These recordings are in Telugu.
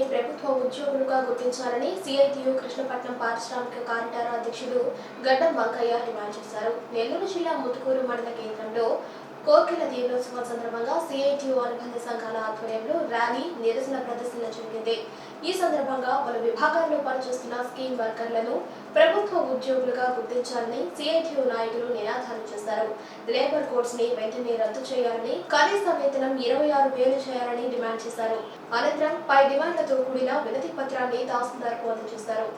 ఉద్యోగుల్ని ప్రభుత్వ ఉద్యోగులుగా గుర్తించాలని సిఐటియు కృష్ణపట్నం పారిశ్రామిక కారిడార్ అధ్యక్షుడు గడ్డం వంకయ్య డిమాండ్ చేశారు. నెల్లూరు జిల్లా ముతుకూరు మండల కేంద్రంలో కోర్కెల దినోత్సవం సందర్భంగా సిఐటియు అనుబంధ సంఘాల ఆధ్వర్యంలో ర్యాలీ నిరసన ప్రదర్శన జరిగింది. ఈ సందర్భంగా పలు విభాగాల్లో పనిచేస్తున్న స్కీమ్ వర్కర్లను ప్రభుత్వ ఉద్యోగులుగా గుర్తించాలని సిఐటియు నాయకులు నినాదాలు చేశారు. లేబర్ కోడ్స్ని వెంటనే రద్దు చేయాలని కనీస వేతనం ఇరవై ఆరు వేలు చేయాలని డిమాండ్ చేశారు. అనంతరం పై డిమాండ్లతో కూడిన వినతి పత్రాన్ని తహసీల్దార్కు అందజేశారు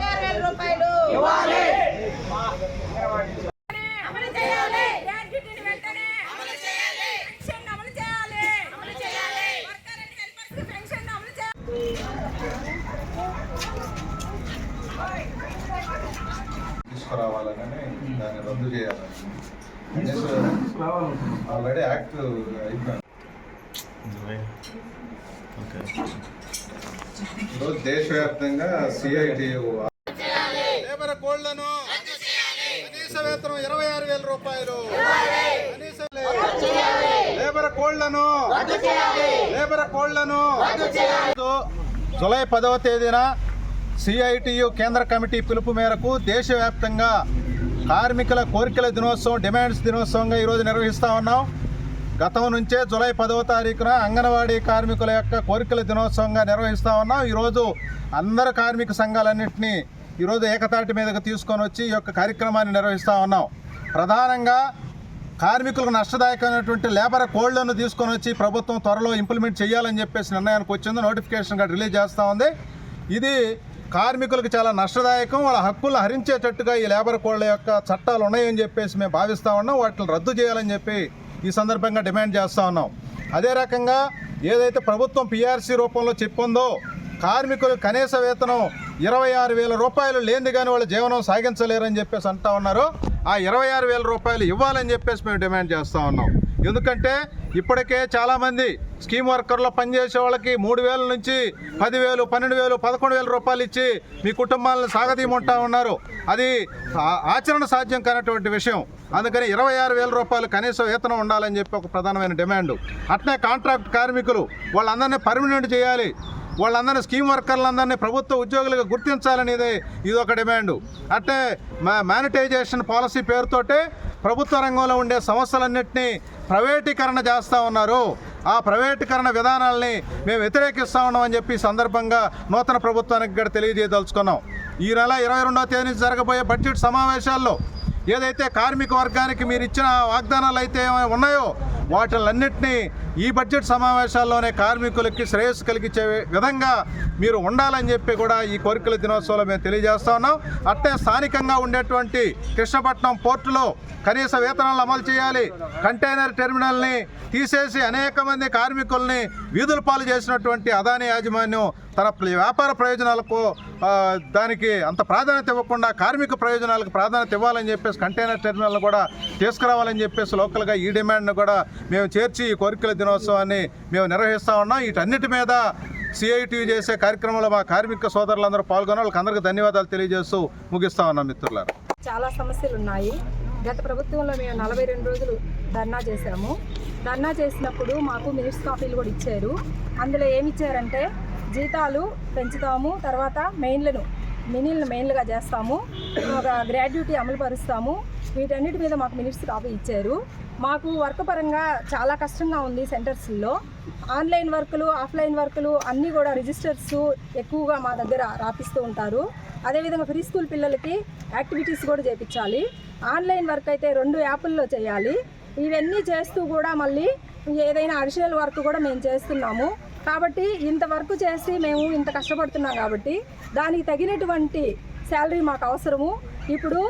వేల రూపాయలు అమలు చేయాలి గ్రాడ్యుయేట్ని వెంటనే అమలు చేయాలి పెన్షన్ అమలు చేయాలి అమలు చేయాలి వర్కర్ అండ్ హెల్పర్స్కి పెన్షన్ అమలు చేయాలి తీసుకురావాలని దాన్ని రద్దు చేయాలని ఆల్రెడీ యాక్ట్ అయిపోయింది ఈరోజు దేశవ్యాప్తంగా సిఐటియు లేబర్ కోళ్ళను కనీస వేతనం ఇరవై ఆరు వేల రూపాయలు. కనీస లేబర్ కోళ్ళను లేబర్ కోళ్ళను జూలై పదవ తేదీన సిఐటియు కేంద్ర కమిటీ పిలుపు మేరకు దేశవ్యాప్తంగా కార్మికుల కోరికల దినోత్సవం డిమాండ్స్ దినోత్సవంగా ఈరోజు నిర్వహిస్తా ఉన్నాం. గతం నుంచే జూలై పదవ తారీఖున అంగన్వాడీ కార్మికుల యొక్క కోరికల దినోత్సవంగా నిర్వహిస్తూ ఉన్నాం. ఈరోజు అందరు కార్మిక సంఘాలన్నింటినీ ఈరోజు ఏకతాటి మీదకు తీసుకొని వచ్చి ఈ యొక్క కార్యక్రమాన్ని నిర్వహిస్తూ ఉన్నాం. ప్రధానంగా కార్మికులకు నష్టదాయకమైనటువంటి లేబర్ కోళ్ళను తీసుకొని వచ్చి ప్రభుత్వం త్వరలో ఇంప్లిమెంట్ చేయాలని చెప్పేసి నిర్ణయానికి వచ్చింది. నోటిఫికేషన్గా రిలీజ్ చేస్తూ ఉంది. ఇది కార్మికులకు చాలా నష్టదాయకం. వాళ్ళ హక్కులు హరించేటట్టుగా ఈ లేబర్ కోళ్ళ యొక్క చట్టాలు ఉన్నాయని చెప్పేసి మేము భావిస్తూ ఉన్నాం. వాటిని రద్దు చేయాలని చెప్పి ఈ సందర్భంగా డిమాండ్ చేస్తూ ఉన్నాం. అదే రకంగా ఏదైతే ప్రభుత్వం పిఆర్సీ రూపంలో చెప్పుందో కార్మికులు కనీస వేతనం ఇరవై ఆరు వేల రూపాయలు లేనిది కానీ వాళ్ళ జీవనం సాగించలేరని చెప్పేసి అంటా ఉన్నారు. ఆ ఇరవై ఆరు వేల రూపాయలు ఇవ్వాలని చెప్పేసి మేము డిమాండ్ చేస్తూ ఉన్నాం. ఎందుకంటే ఇప్పటికే చాలామంది స్కీమ్ వర్కర్లో పనిచేసే వాళ్ళకి మూడు వేల నుంచి పదివేలు పన్నెండు వేలు పదకొండు వేల రూపాయలు ఇచ్చి మీ కుటుంబాలను సాగదీయమంటా ఉన్నారు. అది ఆచరణ సాధ్యం కానటువంటి విషయం. అందుకని ఇరవై ఆరు వేల రూపాయలు కనీస వేతనం ఉండాలని చెప్పి ఒక ప్రధానమైన డిమాండ్. అట్నే కాంట్రాక్ట్ కార్మికులు వాళ్ళందరినీ పర్మనెంట్ చేయాలి. వాళ్ళందరినీ స్కీమ్ వర్కర్లందరినీ ప్రభుత్వ ఉద్యోగులుగా గుర్తించాలనేది ఇది ఒక డిమాండ్. అంటే మా మానిటైజేషన్ పాలసీ పేరుతోటే ప్రభుత్వ రంగంలో ఉండే సంస్థలన్నింటినీ ప్రైవేటీకరణ చేస్తూ ఉన్నారు. ఆ ప్రైవేటీకరణ విధానాల్ని మేము వ్యతిరేకిస్తూ ఉన్నామని చెప్పి సందర్భంగా నూతన ప్రభుత్వానికి కూడా తెలియజేయదలుచుకున్నాం. ఈ నెల ఇరవై రెండవ తేదీ నుంచి జరగబోయే బడ్జెట్ సమావేశాల్లో ఏదైతే కార్మిక వర్గానికి మీరు ఇచ్చిన వాగ్దానాలు అయితే ఏమైనా ఉన్నాయో వాటిలన్నింటినీ ఈ బడ్జెట్ సమావేశాల్లోనే కార్మికులకి శ్రేయస్సు కలిగించే విధంగా మీరు ఉండాలని చెప్పి కూడా ఈ కోరికల దినోత్సవంలో మేము తెలియజేస్తా ఉన్నాం. అట్టే స్థానికంగా ఉండేటువంటి కృష్ణపట్నం పోర్టులో కనీస వేతనాలు అమలు చేయాలి. కంటైనర్ టెర్మినల్ని తీసేసి అనేక మంది కార్మికుల్ని వీధుల పాలు చేసినటువంటి అదాని యాజమాన్యం తన వ్యాపార ప్రయోజనాలకు దానికి అంత ప్రాధాన్యత ఇవ్వకుండా కార్మిక ప్రయోజనాలకు ప్రాధాన్యత ఇవ్వాలని చెప్పేసి కంటైనర్ టెర్మినల్ కూడా తీసుకురావాలని చెప్పేసి లోకల్గా ఈ డిమాండ్ను కూడా మేము చేర్చి ఈ కోరికల దినోత్సవాన్ని మేము నిర్వహిస్తూ ఉన్నాం. వీటన్నిటి మీద సిఐటి చేసే కార్యక్రమంలో మా కార్మిక సోదరులందరూ పాల్గొన్న వాళ్ళకి అందరికీ ధన్యవాదాలు తెలియజేస్తూ ముగిస్తా ఉన్నాం మిత్రులారు. చాలా సమస్యలు ఉన్నాయి గత ప్రభుత్వంలో మేము నలభై రెండు రోజులు ధర్నా చేశాము. ధర్నా చేసినప్పుడు మాకు మినిట్స్ కాఫీలు కూడా ఇచ్చారు. అందులో ఏమి ఇచ్చారంటే జీతాలు పెంచుతాము తర్వాత మెయిన్లను మినిల్ని మెయిన్లుగా చేస్తాము ఒక గ్రాడ్యుటీ అమలు పరుస్తాము వీటన్నిటి మీద మాకు మినిట్స్ కాపీ ఇచ్చారు. మాకు వర్క్ పరంగా చాలా కష్టంగా ఉంది సెంటర్స్లో. ఆన్లైన్ వర్కులు ఆఫ్లైన్ వర్కులు అన్నీ కూడా రిజిస్టర్స్ ఎక్కువగా మా దగ్గర రాపిస్తూ ఉంటారు. అదేవిధంగా ఫ్రీ స్కూల్ పిల్లలకి యాక్టివిటీస్ కూడా చేయించాలి ఆన్లైన్ వర్క్ అయితే రెండు యాప్ల్లో చేయాలి. ఇవన్నీ చేస్తూ కూడా మళ్ళీ ఏదైనా అడిషనల్ వర్క్ కూడా మేము చేస్తున్నాము. కాబట్టి ఇంత వర్క్ చేసి మేము ఇంత కష్టపడుతున్నాం కాబట్టి దానికి తగినటువంటి శాలరీ మాకు అవసరము. ఇప్పుడు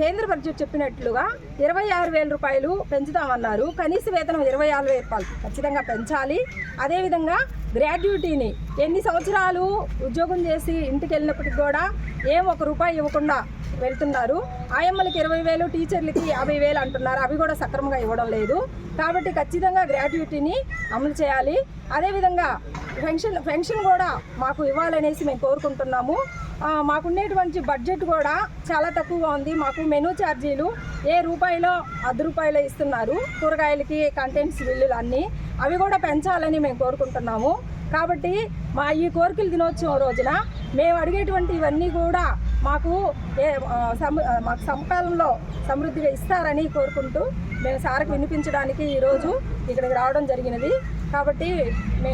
కేంద్ర బడ్జెట్ చెప్పినట్లుగా ఇరవై ఆరు వేల రూపాయలు పెంచుతామన్నారు. కనీస వేతనం ఇరవై ఆరు వేల రూపాయలు ఖచ్చితంగా పెంచాలి. అదేవిధంగా గ్రాడ్యుటీని ఎన్ని సంవత్సరాలు ఉద్యోగం చేసి ఇంటికి వెళ్ళినప్పటికి కూడా ఏం ఒక రూపాయి ఇవ్వకుండా వెళ్తున్నారు. ఆయమ్మలకి ఇరవై వేలు టీచర్లకి యాభై వేలు అంటున్నారు. అవి కూడా సక్రమంగా ఇవ్వడం లేదు. కాబట్టి ఖచ్చితంగా గ్రాడ్యుటీని అమలు చేయాలి. అదేవిధంగా పెన్షన్ పెన్షన్ కూడా మాకు ఇవ్వాలనేసి మేము కోరుకుంటున్నాము. మాకున్నటువంటి మాకుండేటువంటి బడ్జెట్ కూడా చాలా తక్కువగా ఉంది. మాకు మెనూ ఛార్జీలు ఏ రూపాయలో అర్ధ రూపాయలు ఇస్తున్నారు. కూరగాయలకి కంటెంట్స్ బిల్లులు అన్నీ. అవి కూడా పెంచాలని మేము కోరుకుంటున్నాము. కాబట్టి మా ఈ కోరికల దినోత్సవం రోజున మేము అడిగేటువంటి ఇవన్నీ కూడా మాకు ఏ మాకు సమకాలంలో సమృద్ధిగా ఇస్తారని కోరుకుంటూ మేము సార్కి వినిపించడానికి ఈరోజు ఇక్కడికి రావడం జరిగినది. కాబట్టి మేము